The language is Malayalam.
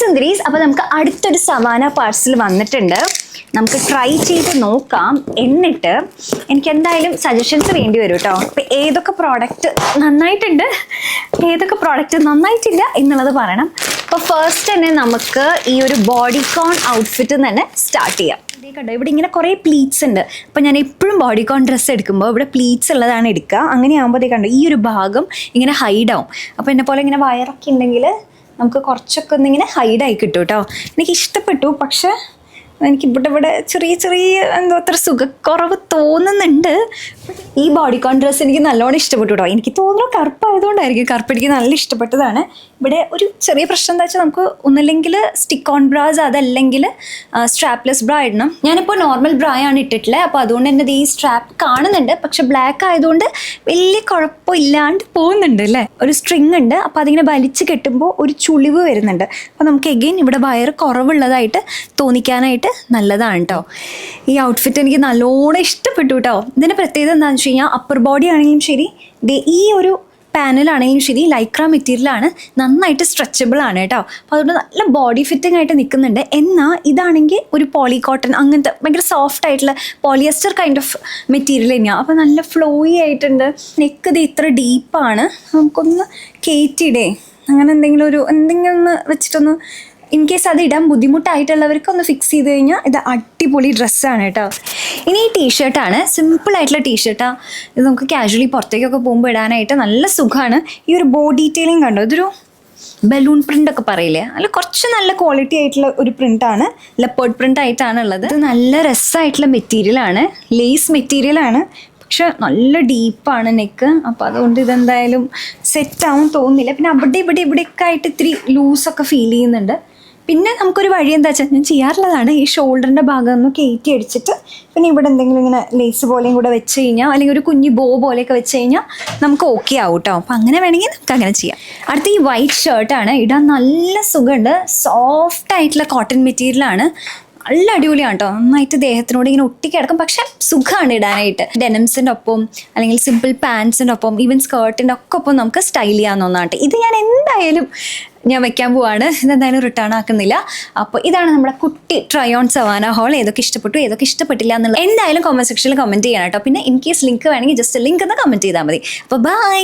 സുന്ദരീസ് അപ്പോൾ നമുക്ക് അടുത്തൊരു സവാന പാർസൽ വന്നിട്ടുണ്ട്. നമുക്ക് ട്രൈ ചെയ്ത് നോക്കാം. എന്നിട്ട് എനിക്ക് എന്തായാലും സജഷൻസ് വേണ്ടി വരും കേട്ടോ അപ്പോൾ ഏതൊക്കെ പ്രോഡക്റ്റ് നന്നായിട്ടുണ്ട് ഏതൊക്കെ പ്രോഡക്റ്റ് നന്നായിട്ടില്ല എന്നുള്ളത് പറയണം. അപ്പോൾ ഫസ്റ്റ് തന്നെ നമുക്ക് ഈ ഒരു ബോഡി കോൺ ഔട്ട്ഫിറ്റ് തന്നെ സ്റ്റാർട്ട് ചെയ്യാം. കണ്ടോ ഇവിടെ ഇങ്ങനെ കുറേ പ്ലീറ്റ്സ് ഉണ്ട്. അപ്പോൾ ഞാൻ എപ്പോഴും ബോഡി കോൺ ഡ്രസ്സ് എടുക്കുമ്പോൾ ഇവിടെ പ്ലീറ്റ്സ് ഉള്ളതാണ് എടുക്കുക. അങ്ങനെ ദേ കണ്ടോ ഈ ഒരു ഭാഗം ഇങ്ങനെ ഹൈഡ് ആവും. അപ്പോൾ എന്നെ പോലെ ഇങ്ങനെ വയറൊക്കെ ഉണ്ടെങ്കിൽ നമുക്ക് കുറച്ചൊക്കെ ഒന്നിങ്ങനെ ഹൈഡായി കിട്ടും കേട്ടോ എനിക്ക് ഇഷ്ടപ്പെട്ടു പക്ഷെ എനിക്ക് ഇവിടെ ഇവിടെ ചെറിയ ചെറിയ എന്തോ അത്ര സുഖക്കുറവ് തോന്നുന്നുണ്ട്. ഈ ബോഡി ഡ്രസ്സ് എനിക്ക് നല്ലോണം ഇഷ്ടപ്പെട്ടു കേട്ടോ എനിക്ക് തോന്നുന്നു കറുപ്പായതുകൊണ്ടായിരിക്കും കറുപ്പ് എനിക്ക് നല്ല ഇഷ്ടപ്പെട്ടതാണ്. ഇവിടെ ഒരു ചെറിയ പ്രശ്നം എന്താ വെച്ചാൽ നമുക്ക് ഒന്നല്ലെങ്കിൽ സ്റ്റിക്ക് ഓൺ ബ്രാസ് അതല്ലെങ്കിൽ സ്ട്രാപ്ലെസ് ബ്രാ ഇടണം. ഞാനിപ്പോൾ നോർമൽ ബ്രാ ആണ് ഇട്ടിട്ടുള്ളത് അപ്പോൾ അതുകൊണ്ട് തന്നെ ഈ സ്ട്രാപ്പ് കാണുന്നുണ്ട്. പക്ഷെ ബ്ലാക്ക് ആയതുകൊണ്ട് വലിയ കുഴപ്പമില്ലാണ്ട് പോകുന്നുണ്ട് അല്ലേ? ഒരു സ്ട്രിങ് ഉണ്ട്. അപ്പോൾ അതിങ്ങനെ വലിച്ച് കെട്ടുമ്പോൾ ഒരു ചുളിവ് വരുന്നുണ്ട്. അപ്പോൾ നമുക്ക് എഗെയിൻ ഇവിടെ വയറ് കുറവുള്ളതായിട്ട് തോന്നിക്കാനായിട്ട് നല്ലതാണ് കേട്ടോ ഈ ഔട്ട്ഫിറ്റ് എനിക്ക് നല്ലോണം ഇഷ്ടപ്പെട്ടു കേട്ടോ ഇതിന്റെ പ്രത്യേകത എന്താണെന്ന് വെച്ച് കഴിഞ്ഞാൽ അപ്പർ ബോഡി ആണെങ്കിലും ശരി ഈ ഒരു പാനലാണെങ്കിലും ശരി ലൈക്ര മെറ്റീരിയലാണ് നന്നായിട്ട് സ്ട്രെച്ചബിൾ ആണ് കേട്ടോ അപ്പോൾ അതുകൊണ്ട് നല്ല ബോഡി ഫിറ്റിംഗ് ആയിട്ട് നിൽക്കുന്നുണ്ട് എന്നാൽ ഇതാണെങ്കിൽ ഒരു പോളി കോട്ടൺ അങ്ങനത്തെ ഭയങ്കര സോഫ്റ്റ് ആയിട്ടുള്ള പോളിയസ്റ്റർ കൈൻഡ് ഓഫ് മെറ്റീരിയൽ തന്നെയാണ് അപ്പോൾ നല്ല ഫ്ലോയി ആയിട്ടുണ്ട്. നെക്ക് ഇത് ഇത്ര ഡീപ്പാണ് നമുക്കൊന്ന് കയറ്റിയിടേ അങ്ങനെ എന്തെങ്കിലും ഒരു എന്തെങ്കിലും ഒന്ന് വെച്ചിട്ടൊന്ന് ഇൻ കേസ് അത് ഇടാൻ ബുദ്ധിമുട്ടായിട്ടുള്ളവർക്ക് ഒന്ന് ഫിക്സ് ചെയ്ത് കഴിഞ്ഞാൽ ഇത് അടിപൊളി ഡ്രസ്സാണ് കേട്ടോ. ഇനി ഈ ടീഷർട്ടാണ് സിമ്പിൾ ആയിട്ടുള്ള ടീഷർട്ടാണ് ഇത് നമുക്ക് കാഷ്വലി പുറത്തേക്കൊക്കെ പോകുമ്പോൾ ഇടാനായിട്ട് നല്ല സുഖമാണ് ഈ ഒരു ബോ ഡീറ്റെയിലിംഗ് കണ്ടോ? ഇതൊരു ബലൂൺ പ്രിന്റ് ഒക്കെ പറയില്ലേ? അല്ല കുറച്ച് നല്ല ക്വാളിറ്റി ആയിട്ടുള്ള ഒരു പ്രിന്റാണ് ലെപ്പേർഡ് പ്രിന്റ് ആയിട്ടാണ് ഉള്ളത് ഇത് നല്ല രസമായിട്ടുള്ള മെറ്റീരിയലാണ് ലേസ് മെറ്റീരിയലാണ് പക്ഷെ നല്ല ഡീപ്പാണ് നെക്ക് അപ്പോൾ അതുകൊണ്ട് ഇതെന്തായാലും സെറ്റാവും തോന്നുന്നില്ല. പിന്നെ അവിടെ ഇവിടെ ഇവിടെയൊക്കെ ആയിട്ട് ഇത്തിരി ലൂസൊക്കെ ഫീൽ ചെയ്യുന്നുണ്ട്. പിന്നെ നമുക്കൊരു വഴി എന്താ വെച്ചാൽ ഞാൻ ചെയ്യാറുള്ളതാണ് ഈ ഷോൾഡറിന്റെ ഭാഗം ഒന്ന് കയറ്റി അടിച്ചിട്ട് പിന്നെ ഇവിടെ എന്തെങ്കിലും ഇങ്ങനെ ലേസ് പോലെയും കൂടെ വെച്ച് കഴിഞ്ഞാൽ അല്ലെങ്കിൽ ഒരു കുഞ്ഞു ബോ പോലെയൊക്കെ വെച്ച് കഴിഞ്ഞാൽ നമുക്ക് ഓക്കെ ആവും കേട്ടോ അപ്പം അങ്ങനെ വേണമെങ്കിൽ നമുക്ക് അങ്ങനെ ചെയ്യാം. അടുത്ത ഈ വൈറ്റ് ഷർട്ടാണ് ഇടാൻ നല്ല സുഖമുണ്ട്. സോഫ്റ്റ് ആയിട്ടുള്ള കോട്ടൺ മെറ്റീരിയലാണ് നല്ല അടിപൊളിയാണ് കേട്ടോ നന്നായിട്ട് ദേഹത്തിനോട് ഇങ്ങനെ ഒട്ടിക്കിടക്കും പക്ഷെ സുഖമാണ് ഇടാനായിട്ട്. ഡെനംസിന്റെ ഒപ്പം അല്ലെങ്കിൽ സിമ്പിൾ പാൻസിന്റെ ഒപ്പം ഈവൻ സ്കേർട്ടിന്റെ ഒക്കെ ഒപ്പം നമുക്ക് സ്റ്റൈൽ ചെയ്യാവുന്ന ഒന്നാണ് ഇത് ഞാൻ എന്തായാലും ഞാൻ വെക്കാൻ പോവാണ്. ഇതെന്തായാലും റിട്ടേൺ ആക്കുന്നില്ല. അപ്പോൾ ഇതാണ് നമ്മുടെ കുട്ടി ട്രൈ ഓൺ സവാന ഹോൾ ഏതൊക്കെ ഇഷ്ടപ്പെട്ടു ഏതൊക്കെ ഇഷ്ടപ്പെട്ടില്ല എന്നുള്ളത് എന്തായാലും കോമന്റ് സെക്ഷനിൽ കമന്റ് ചെയ്യണം കേട്ടോ പിന്നെ ഇൻ കേസ് ലിങ്ക് വേണമെങ്കിൽ ജസ്റ്റ് ലിങ്ക് എന്ന് കമന്റ് ചെയ്താൽ മതി. അപ്പോൾ ബൈ